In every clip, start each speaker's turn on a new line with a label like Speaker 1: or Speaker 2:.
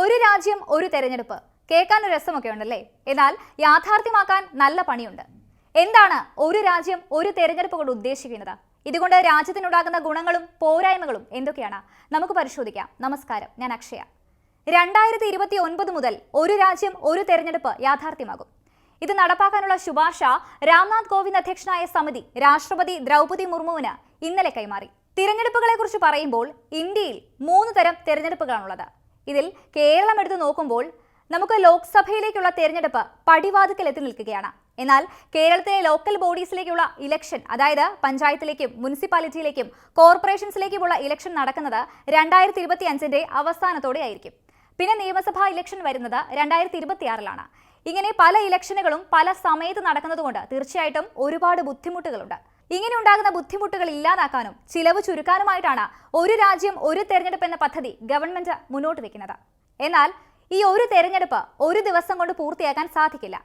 Speaker 1: ഒരു രാജ്യം ഒരു തെരഞ്ഞെടുപ്പ്. കേൾക്കാൻ ഒരു രസമൊക്കെ ഉണ്ടല്ലേ എന്നാൽ യാഥാർത്ഥ്യമാക്കാൻ നല്ല പണിയുണ്ട്. എന്താണ് ഒരു രാജ്യം ഒരു തെരഞ്ഞെടുപ്പ് കൊണ്ട് ഉദ്ദേശിക്കുന്നത്? ഇതുകൊണ്ട് രാജ്യത്തിനുണ്ടാകുന്ന ഗുണങ്ങളും പോരായ്മകളും എന്തൊക്കെയാണ്? നമുക്ക് പരിശോധിക്കാം. നമസ്കാരം. ഞാൻ അക്ഷയ. രണ്ടായിരത്തി ഇരുപത്തി ഒൻപത് മുതൽ ഒരു രാജ്യം ഒരു തെരഞ്ഞെടുപ്പ് യാഥാർത്ഥ്യമാകും. ഇത് നടപ്പാക്കാനുള്ള ശുപാർശ രാംനാഥ് കോവിന്ദ് അധ്യക്ഷനായ സമിതി രാഷ്ട്രപതി ദ്രൗപതി മുർമുവിന് ഇന്നലെ കൈമാറി. തിരഞ്ഞെടുപ്പുകളെക്കുറിച്ച് പറയുമ്പോൾ ഇന്ത്യയിൽ മൂന്ന് തരം തിരഞ്ഞെടുപ്പുകളാണുള്ളത്. ഇതിൽ കേരളം എടുത്തു നോക്കുമ്പോൾ നമുക്ക് ലോക്സഭയിലേക്കുള്ള തെരഞ്ഞെടുപ്പ് പടിവാതിക്കൽ എത്തി നിൽക്കുകയാണ്. എന്നാൽ കേരളത്തിലെ ലോക്കൽ ബോഡീസിലേക്കുള്ള ഇലക്ഷൻ അതായത് പഞ്ചായത്തിലേക്കും മുനിസിപ്പാലിറ്റിയിലേക്കും കോർപ്പറേഷൻസിലേക്കുമുള്ള ഇലക്ഷൻ നടക്കുന്നത് രണ്ടായിരത്തി ഇരുപത്തി അഞ്ചിന്റെ അവസാനത്തോടെ ആയിരിക്കും. പിന്നെ നിയമസഭാ ഇലക്ഷൻ വരുന്നത് രണ്ടായിരത്തി ഇരുപത്തിയാറിലാണ് ഇങ്ങനെ പല ഇലക്ഷനുകളും പല സമയത്ത് നടക്കുന്നതുകൊണ്ട് തീർച്ചയായിട്ടും ഒരുപാട് ബുദ്ധിമുട്ടുകളുണ്ട്. ഇങ്ങനെ ഉണ്ടാകുന്ന ബുദ്ധിമുട്ടുകൾ ഇല്ലാതാക്കാനും ചിലവ് ചുരുക്കാനുമായിട്ടാണ് ഒരു രാജ്യം ഒരു തെരഞ്ഞെടുപ്പ് എന്ന പദ്ധതി ഗവൺമെന്റ് മുന്നോട്ട് വെക്കുന്നത്. എന്നാൽ ഈ ഒരു തെരഞ്ഞെടുപ്പ് ഒരു ദിവസം കൊണ്ട് പൂർത്തിയാക്കാൻ സാധിക്കില്ല.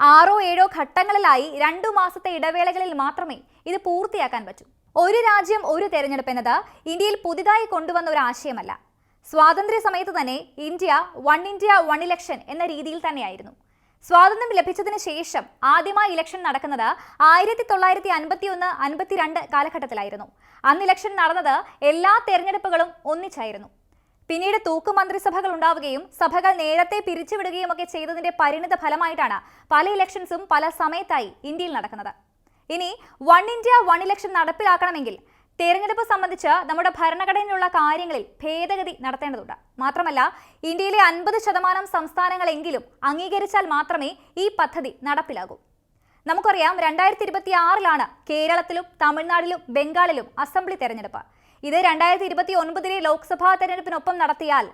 Speaker 1: ആറോ ഏഴോ ഘട്ടങ്ങളിലായി രണ്ടു മാസത്തെ ഇടവേളകളിൽ മാത്രമേ ഇത് പൂർത്തിയാക്കാൻ പറ്റൂ. ഒരു രാജ്യം ഒരു തെരഞ്ഞെടുപ്പ് എന്നത് ഇന്ത്യയിൽ പുതുതായി കൊണ്ടുവന്ന ഒരു ആശയമല്ല. സ്വാതന്ത്ര്യ സമയത്ത് തന്നെ India one India one election എന്ന രീതിയിൽ തന്നെയായിരുന്നു. സ്വാതന്ത്ര്യം ലഭിച്ചതിന് ശേഷം ആദ്യമായി ഇലക്ഷൻ നടക്കുന്നത് ആയിരത്തി തൊള്ളായിരത്തി അൻപത്തി ഒന്ന് അൻപത്തിരണ്ട് കാലഘട്ടത്തിലായിരുന്നു. അന്ന് ഇലക്ഷൻ നടന്നത് എല്ലാ തെരഞ്ഞെടുപ്പുകളും ഒന്നിച്ചായിരുന്നു. പിന്നീട് തൂക്കു മന്ത്രിസഭകൾ ഉണ്ടാവുകയും സഭകൾ നേരത്തെ പിരിച്ചുവിടുകയും ഒക്കെ ചെയ്തതിന്റെ പരിണിത ഫലമായിട്ടാണ് പല ഇലക്ഷൻസും പല സമയത്തായി ഇന്ത്യയിൽ നടക്കുന്നത്. ഇനി വൺ ഇന്ത്യ വൺ ഇലക്ഷൻ നടപ്പിലാക്കണമെങ്കിൽ തെരഞ്ഞെടുപ്പ് സംബന്ധിച്ച് നമ്മുടെ ഭരണഘടനയിലുള്ള കാര്യങ്ങളിൽ ഭേദഗതി നടത്തേണ്ടതുണ്ട്. മാത്രമല്ല ഇന്ത്യയിലെ അൻപത് ശതമാനം സംസ്ഥാനങ്ങളെങ്കിലും അംഗീകരിച്ചാൽ മാത്രമേ ഈ പദ്ധതി നടപ്പിലാകൂ. നമുക്കറിയാം രണ്ടായിരത്തി ഇരുപത്തി ആറിലാണ് കേരളത്തിലും തമിഴ്നാട്ടിലും ബംഗാളിലും അസംബ്ലി തെരഞ്ഞെടുപ്പ്. ഇത് രണ്ടായിരത്തി ഇരുപത്തി ഒൻപതിലെ ലോക്സഭാ തെരഞ്ഞെടുപ്പിനൊപ്പം നടത്തിയാൽ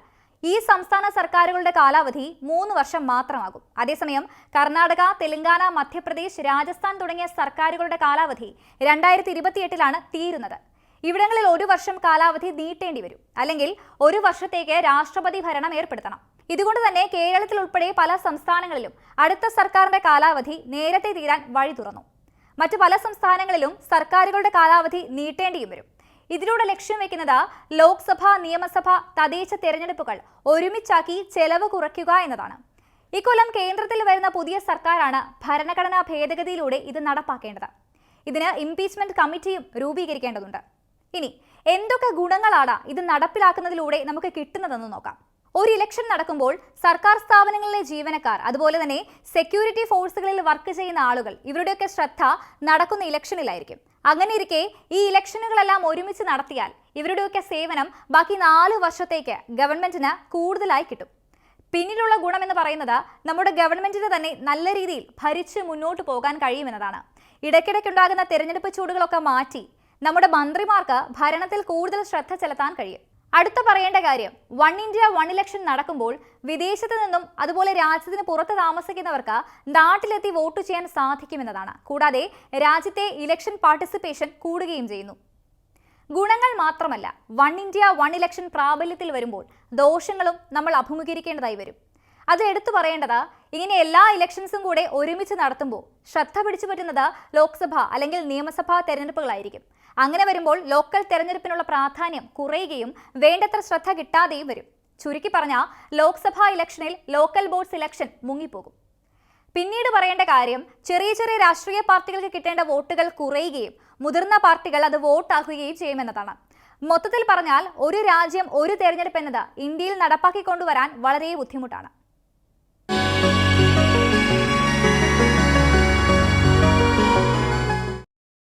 Speaker 1: ഈ സംസ്ഥാന സർക്കാരുകളുടെ കാലാവധി മൂന്ന് വർഷം മാത്രമാകും. അതേസമയം കർണാടക തെലങ്കാന മധ്യപ്രദേശ് രാജസ്ഥാൻ തുടങ്ങിയ സർക്കാരുകളുടെ കാലാവധി രണ്ടായിരത്തി ഇരുപത്തിയെട്ടിലാണ് തീരുന്നത്. ഇവിടങ്ങളിൽ ഒരു വർഷം കാലാവധി നീട്ടേണ്ടി വരും. അല്ലെങ്കിൽ ഒരു വർഷത്തേക്ക് രാഷ്ട്രപതി ഭരണം ഏർപ്പെടുത്തണം. ഇതുകൊണ്ട് തന്നെ കേരളത്തിൽ ഉൾപ്പെടെ പല സംസ്ഥാനങ്ങളിലും അടുത്ത സർക്കാരിന്റെ കാലാവധി നേരത്തെ തീരാൻ വഴി തുറന്നു. മറ്റു പല സംസ്ഥാനങ്ങളിലും സർക്കാരുകളുടെ കാലാവധി നീട്ടേണ്ടിയും വരും. ഇതിലൂടെ ലക്ഷ്യം വെക്കുന്നത് ലോക്സഭ നിയമസഭ തദ്ദേശ തെരഞ്ഞെടുപ്പുകൾ ഒരുമിച്ചാക്കി ചെലവ് കുറയ്ക്കുക എന്നതാണ്. ഇക്കൊല്ലം കേന്ദ്രത്തിൽ വരുന്ന പുതിയ സർക്കാരാണ് ഭരണഘടനാ ഭേദഗതിയിലൂടെ ഇത് നടപ്പാക്കേണ്ടത്. ഇതിന് ഇംപീച്ച്മെന്റ് കമ്മിറ്റിയും രൂപീകരിക്കേണ്ടതുണ്ട്. ഇനി എന്തൊക്കെ ഗുണങ്ങളാണ് ഇത് നടപ്പിലാക്കുന്നതിലൂടെ നമുക്ക് കിട്ടുന്നതെന്ന് നോക്കാം. ഒരു ഇലക്ഷൻ നടക്കുമ്പോൾ സർക്കാർ സ്ഥാപനങ്ങളിലെ ജീവനക്കാർ അതുപോലെ തന്നെ സെക്യൂരിറ്റി ഫോഴ്സുകളിൽ വർക്ക് ചെയ്യുന്ന ആളുകൾ ഇവരുടെയൊക്കെ ശ്രദ്ധ നടക്കുന്ന ഇലക്ഷനിലായിരിക്കും അങ്ങനെ ഇരിക്കെ ഈ ഇലക്ഷനുകളെല്ലാം ഒരുമിച്ച് നടത്തിയാൽ ഇവരുടെയൊക്കെ സേവനം ബാക്കി നാല് വർഷത്തേക്ക് ഗവൺമെന്റിന് കൂടുതലായി കിട്ടും. പിന്നീടുള്ള ഗുണം എന്ന് പറയുന്നത് നമ്മുടെ ഗവൺമെന്റിന് തന്നെ നല്ല രീതിയിൽ ഭരിച്ച് മുന്നോട്ട് പോകാൻ കഴിയുമെന്നതാണ്. ഇടയ്ക്കിടയ്ക്കുണ്ടാകുന്ന തെരഞ്ഞെടുപ്പ് ചൂടുകളൊക്കെ മാറ്റി നമ്മുടെ മന്ത്രിമാർക്ക് ഭരണത്തിൽ കൂടുതൽ ശ്രദ്ധ ചെലുത്താൻ കഴിയും. അടുത്ത പറയേണ്ട കാര്യം വൺ ഇന്ത്യ വൺ ഇലക്ഷൻ നടക്കുമ്പോൾ വിദേശത്ത് നിന്നും അതുപോലെ രാജ്യത്തിന് പുറത്ത് താമസിക്കുന്നവർക്ക് നാട്ടിലെത്തി വോട്ട് ചെയ്യാൻ സാധിക്കുമെന്നതാണ്. കൂടാതെ രാജ്യത്തെ ഇലക്ഷൻ പാർട്ടിസിപ്പേഷൻ കൂടുകയും ചെയ്യുന്നു. ഗുണങ്ങൾ മാത്രമല്ല വൺ ഇന്ത്യ വൺ ഇലക്ഷൻ പ്രാബല്യത്തിൽ വരുമ്പോൾ ദോഷങ്ങളും നമ്മൾ അഭിമുഖീകരിക്കേണ്ടതായി വരും. അത് എടുത്തു പറയേണ്ടത് ഇങ്ങനെ എല്ലാ ഇലക്ഷൻസും കൂടെ ഒരുമിച്ച് നടത്തുമ്പോൾ ശ്രദ്ധ പിടിച്ചു പറ്റുന്നത് ലോക്സഭ അല്ലെങ്കിൽ നിയമസഭാ തെരഞ്ഞെടുപ്പുകളായിരിക്കും. അങ്ങനെ വരുമ്പോൾ ലോക്കൽ തെരഞ്ഞെടുപ്പിനുള്ള പ്രാധാന്യം കുറയുകയും വേണ്ടത്ര ശ്രദ്ധ കിട്ടാതെയും വരും. ചുരുക്കി പറഞ്ഞാൽ ലോക്സഭാ ഇലക്ഷനിൽ ലോക്കൽ ബോർഡ്സ് ഇലക്ഷൻ മുങ്ങിപ്പോകും. പിന്നീട് പറയേണ്ട കാര്യം ചെറിയ ചെറിയ രാഷ്ട്രീയ പാർട്ടികൾക്ക് കിട്ടേണ്ട വോട്ടുകൾ കുറയുകയും മുതിർന്ന പാർട്ടികൾ അത് വോട്ടാക്കുകയും ചെയ്യുമെന്നതാണ്. മൊത്തത്തിൽ പറഞ്ഞാൽ ഒരു രാജ്യം ഒരു തെരഞ്ഞെടുപ്പ് എന്നത് ഇന്ത്യയിൽ നടപ്പാക്കിക്കൊണ്ടുവരാൻ വളരെ ബുദ്ധിമുട്ടാണ്.